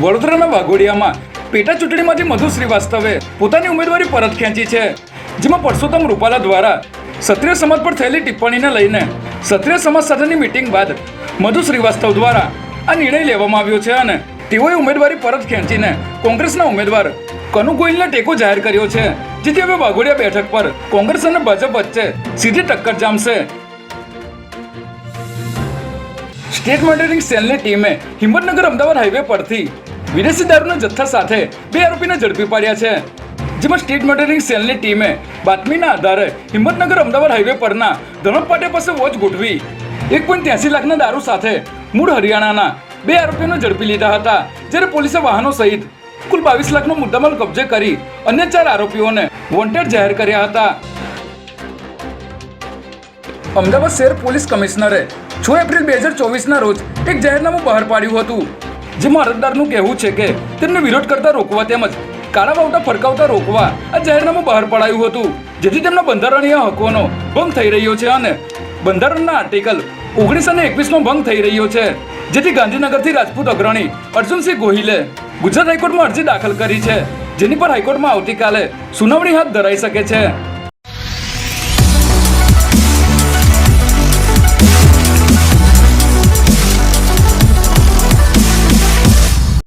વડોદરાના વાઘોડિયામાં પેટા ચૂંટણીમાંથી મધુ શ્રીવાસ્તવે પોતાની ઉમેદવારી પરત ખેંચી છે, જેમાં પરસોત્તમ રૂપાલા દ્વારા ક્ષત્રિય સમાજ પર થયેલી ટિપ્પણીને લઈને ક્ષત્રિય સમાજ સાથેની મિટિંગ બાદ મધુ શ્રીવાસ્તવ દ્વારા આ નિર્ણય લેવામાં આવ્યો છે અને તેઓએ ઉમેદવારી પરત ખેંચીને કોંગ્રેસના ઉમેદવાર કનુ ગોયલને ટેકો જાહેર કર્યો છે, જેથી હવે વાઘોડિયા બેઠક પર કોંગ્રેસ અને ભાજપ વચ્ચે સીધી ટક્કર જામશે. સ્ટેટ મોનિટરિંગ સેલની ટીમે હિંમતનગર અમદાવાદ હાઈવે પરથી વિદેશી દારૂના જથ્થા સાથે બે આરોપીને ઝડપી પાડ્યા છે. જેમાં સ્ટેટ મોનિટરિંગ સેલની ટીમે બાતમીના આધારે હિંમતનગર અમદાવાદ હાઈવે પરના ધણપ પાટિયા પાસે વોચ ગોઠવી એક પોઈન્ટ ત્યાસી લાખના દારૂ સાથે મૂળ હરિયાણાના બે આરોપીઓને ઝડપી લીધા હતા. જ્યારે પોલીસે વાહનો સહિત કુલ બાવીસ લાખનો મુદ્દામાલ કબજે કરી અન્ય ચાર આરોપીઓને વોન્ટેડ જાહેર કર્યા હતા. અમદાવાદ શહેર પોલીસ કમિશનરે છ એપ્રિલ બે હજાર ચોવીસના રોજ એક જાહેરનામું બહાર પાડ્યું હતું. જેમાં અરજદારનું કહેવું છે કે તેમને વિરોધ કરતા રોકવા તેમજ કાળા બાવટા ફરકાવતા રોકવા આ જાહેરનામું બહાર પડાયું હતું. જેથી તેમના બંધારણીય હકોનો ભંગ થઈ રહ્યો છે અને બંધારણના આર્ટિકલ ઓગણીસ અને એકવીસનો ભંગ થઈ રહ્યો છે. જેથી ગાંધીનગરથી રાજપૂત અગ્રણી અર્જુનસિંહ ગોહિલે ગુજરાત હાઈકોર્ટમાં અરજી દાખલ કરી છે. જેની પર હાઈકોર્ટમાં આવતીકાલે સુનાવણી હાથ ધરાઈ શકે છે.